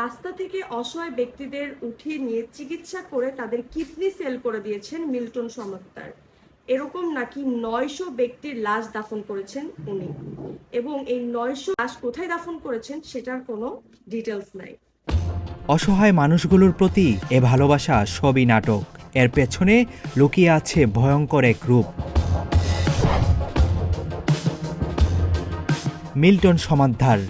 রাস্তা থেকে অসহায় ব্যক্তিদের উঠিয়ে নিয়ে চিকিৎসা করে তাদের কিডনি সেল করে দিয়েছেন মিল্টন সমাত্তার এরকম নাকি নয়শো ব্যক্তির লাশ দাফন করেছেন উনি। এবং এই নয়শো লাশ কোথায় দাফন করেছেন সেটার কোনো ডিটেলস নাই। অসহায় মানুষগুলোর প্রতি এ ভালোবাসা সবই নাটক। এর পেছনে লুকিয়ে আছে ভয়ঙ্কর এক রূপ। মিল্টন সমাদ্ধার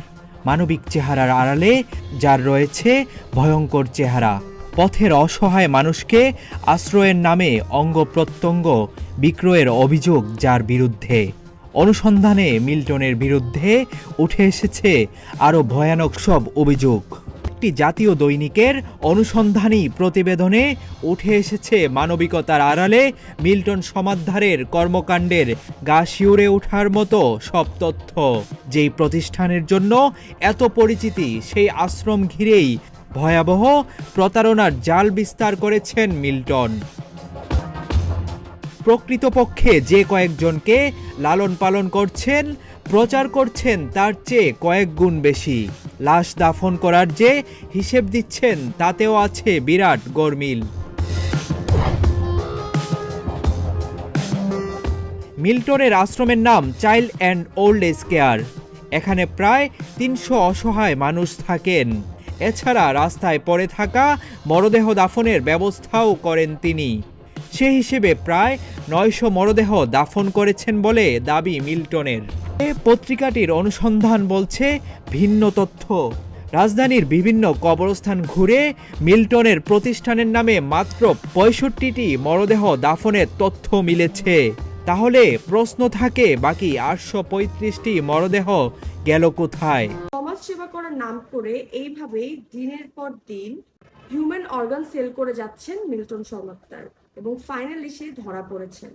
মানবিক চেহারার আড়ালে, যার রয়েছে ভয়ঙ্কর চেহারা। পথের অসহায় মানুষকে আশ্রয়ের নামে অঙ্গ প্রত্যঙ্গ বিক্রয়ের অভিযোগ যার বিরুদ্ধে। অনুসন্ধানে মিল্টনের বিরুদ্ধে উঠে এসেছে আরও ভয়ানক সব অভিযোগ। একটি জাতীয় দৈনিকের অনুসন্ধানী প্রতিবেদনে উঠে এসেছে মানবিকতার আড়ালে মিল্টন সমাধারের কর্মকাণ্ডের গা শিউরে ওঠার মতো সব তথ্য। যেই প্রতিষ্ঠানের জন্য এত পরিচিতি, সেই আশ্রম ঘিরেই ভয়াবহ প্রতারণার জাল বিস্তার করেছেন মিল্টন। প্রকৃতপক্ষে যে কয়েকজনকে লালন পালন করছেন, প্রচার করছেন, তার চেয়ে কয়েক গুণ বেশি। লাশ দাফন করার যে হিসেব দিচ্ছেন, তাতেও আছে বিরাট গরমিল। মিল্টনের আশ্রমের নাম child and old age care. এখানে প্রায় তিনশো অসহায় মানুষ থাকেন। এছাড়া রাস্তায় পড়ে থাকা মরদেহ দাফনের ব্যবস্থাও করেন তিনি। সে হিসেবে প্রায় নয়শো মরদেহ দাফন করেছেন বলে দাবি মিল্টনের। পত্রিকাটির অনুসন্ধান বলছে, ভিন্ন তথ্য। রাজধানীর বিভিন্ন কবরস্থান ঘুরে মিল্টনের প্রতিষ্ঠানের নামে মাত্র পঁয়ষট্টিটি মরদেহ দাফনের তথ্য মিলেছে। তাহলে প্রশ্ন থাকে, বাকি আটশো পঁয়ত্রিশটি মরদেহ গেল কোথায়? সমাজ সেবা করার নাম করে এইভাবেই দিনের পর দিন হিউম্যান অর্গান সেল করে যাচ্ছেন মিল্টন সমাত্তার এবং ফাইনালি সে ধরা পড়েছেন।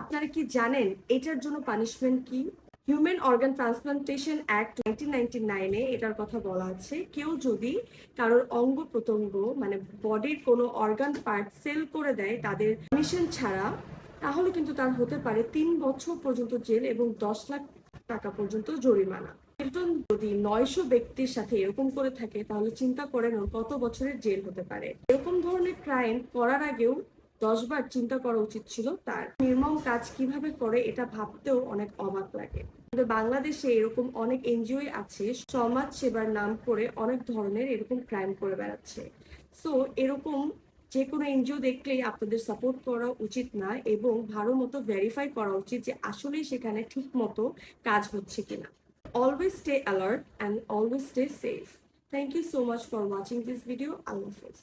আপনারা কি জানেন এটার জন্য পানিশমেন্ট কি? Human organ transplantation act nineteen ninety নাইনে এটার কথা বলা আছে। কেউ যদি কারোর অঙ্গ প্রত্যঙ্গ মানে বডির কোনো অর্গান পার্ট সেল করে দেয় তাদের পারমিশন ছাড়া, তাহলে কিন্তু তার হতে পারে তিন বছর পর্যন্ত জেল এবং দশ লাখ টাকা পর্যন্ত জরিমানা। মিল্টন যদি নয়শো ব্যক্তির সাথে এরকম করে থাকে, তাহলে চিন্তা করেন কত বছরের জেল হতে পারে। এরকম ধরনের ক্রাইম করার আগেও দশবার চিন্তা করা উচিত ছিল তার। নির্মম কাজ কীভাবে করে এটা ভাবতেও অনেক অবাক লাগে। আমাদের বাংলাদেশে এরকম অনেক এনজিওই আছে, সমাজ সেবার নাম করে অনেক ধরনের এরকম ক্রাইম করে বেড়াচ্ছে। সো এরকম যে কোনো এনজিও দেখলেই আপনাদের সাপোর্ট করা উচিত না এবং ভালো মতো ভেরিফাই করা উচিত যে আসলে সেখানে ঠিক মতো কাজ হচ্ছে কিনা। Always stay alert and always stay safe thank you so much for watching this video Allah Hafiz.